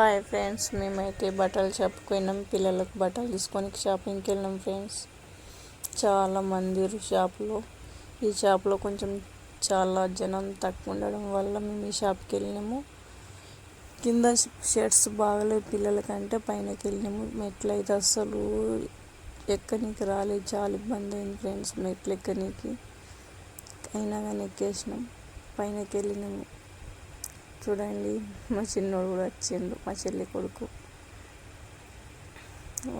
Hi friends మేమైతే బట్టలు షాప్కి పోయినాం పిల్లలకు బట్టలు తీసుకొని షాపింగ్కి వెళ్ళినాం ఫ్రెండ్స్. చాలా మంది షాప్లో ఈ షాప్లో కొంచెం చాలా జనం తక్కువ ఉండడం వల్ల మేము ఈ షాప్కి వెళ్ళినాము. కింద షర్ట్స్ బాగలేవు పిల్లలకంటే పైనకి వెళ్ళినాము. మెట్లు అయితే అస్సలు ఎక్కనికి రాలేదు. చాలా ఇబ్బంది అయింది ఫ్రెండ్స్ మెట్లు ఎక్కనికి. అయినా కానీ ఎక్కేసినాం. పైనకి వెళ్ళినాము. చూడండి మా చిన్నోడు కూడా వచ్చిండు మా చెల్లి కొడుకు.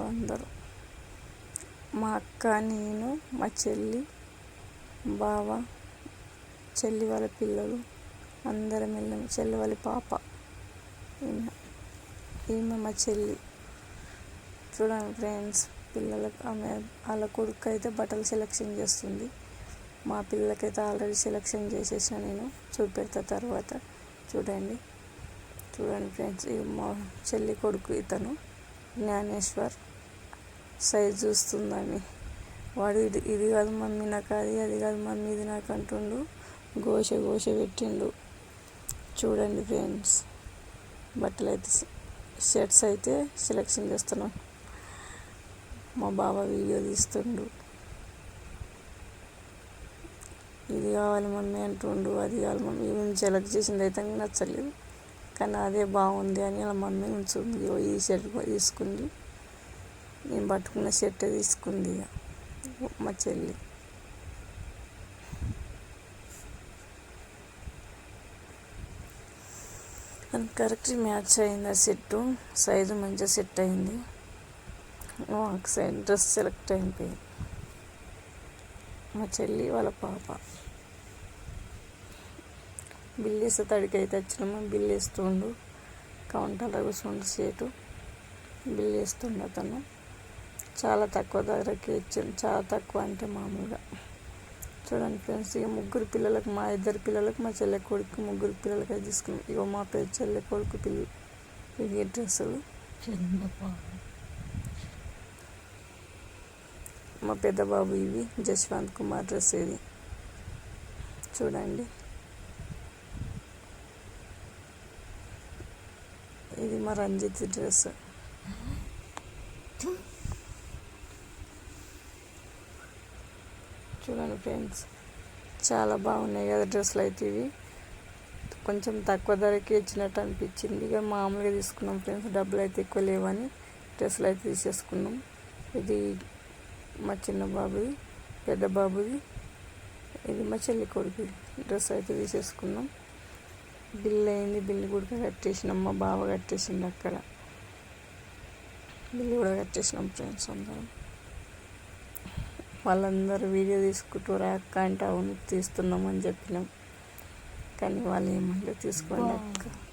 అందరూ. మా అక్క నేను మా చెల్లి బావ చెల్లి వాళ్ళ పిల్లలు అందరం వెళ్ళాము చెల్లి వాళ్ళ పాప. ఈమె ఈమె మా చెల్లి. చూడండి ఫ్రెండ్స్ పిల్లలకు ఆమె వాళ్ళ కొడుకు అయితే బట్టలు సెలెక్షన్ చేస్తుంది. మా పిల్లలకైతే ఆల్రెడీ సెలెక్షన్ చేసేసాను నేను చూపెడతా తర్వాత. చూడండి. చూడండి ఫ్రెండ్స్ మా చెల్లి కొడుకు ఇతను జ్ఞానేశ్వర్. సైజ్ చూస్తుందని వాడు ఇది ఇది కాదు మమ్మీ నాకు అది అది కాదు మమ్మీ ఇది నాకు అంటుండు. గోష గోష పెట్టిండు. చూడండి ఫ్రెండ్స్ బట్టలు అయితే షర్ట్స్ అయితే సెలెక్షన్ చేస్తున్నాం. మా బావ వీడియో తీస్తుండు. ఇది కావాలి మమ్మీ అంటుండు అది కావాలి మమ్మీ. మేము సెలెక్ట్ చేసింది అయితే నచ్చలేదు. కానీ అదే బాగుంది అని వాళ్ళ మమ్మీ ఉంచుంది. ఈ షర్ట్ తీసుకుంది. నేను పట్టుకున్న షర్ట్ తీసుకుంది ఇక మా చెల్లి. అది కరెక్ట్ మ్యాచ్ అయింది ఆ సెట్ సైజు మంచిగా సెట్ అయింది. సైడ్ డ్రెస్ సెలెక్ట్ అయిపోయింది. మా చెల్లి వాళ్ళ పాప. బిల్ వేస్తే తడికి అయితే వచ్చినాము బిల్లు వేస్తుండు కౌంటర్లో కూర్చుండు సీటు బిల్లు వేస్తుండు అతను. చాలా తక్కువ ధరకి ఇచ్చాను చాలా తక్కువ అంటే మామూలుగా. చూడండి ఫ్రెండ్స్ ఇక ముగ్గురు పిల్లలకు మా ఇద్దరు పిల్లలకు మా చెల్లె కొడుకు ముగ్గురు పిల్లలకి అయితే తీసుకున్నాం. ఇక మా పెద్ద చెల్లె కొడుకు పిల్ల ఇవి డ్రెస్సులు. మా పెద్ద బాబు ఇవి జశ్వంత్ కుమార్ డ్రెస్ ఇది. చూడండి ఇది మా రంజిత్ డ్రెస్. చూడండి ఫ్రెండ్స్ చాలా బాగున్నాయి కదా డ్రెస్సులు అయితే ఇవి. కొంచెం తక్కువ ధరకే ఇచ్చినట్టు అనిపించింది. ఇక మామూలుగా తీసుకున్నాం ఫ్రెండ్స్ డబ్బులు అయితే ఎక్కువ లేవని డ్రెస్సులు అయితే తీసేసుకున్నాం. ఇది మా చిన్న బాబుది పెద్ద బాబుది. ఇది మా చెల్లి కొడుకు డ్రెస్ అయితే తీసేసుకున్నాం. బిల్ అయింది బిల్లు కూడా కట్టేసినాం. మా బావ కట్టేసిండు అక్కడ. బిల్లు కూడా కట్టేసినాం ఫ్రెండ్స్ అందరం. వాళ్ళందరూ వీడియో తీసుకుంటూ రాక్క అంటే అవును తీస్తున్నామని చెప్పినాం. కానీ వాళ్ళు ఏమంటే తీసుకోండి అక్క.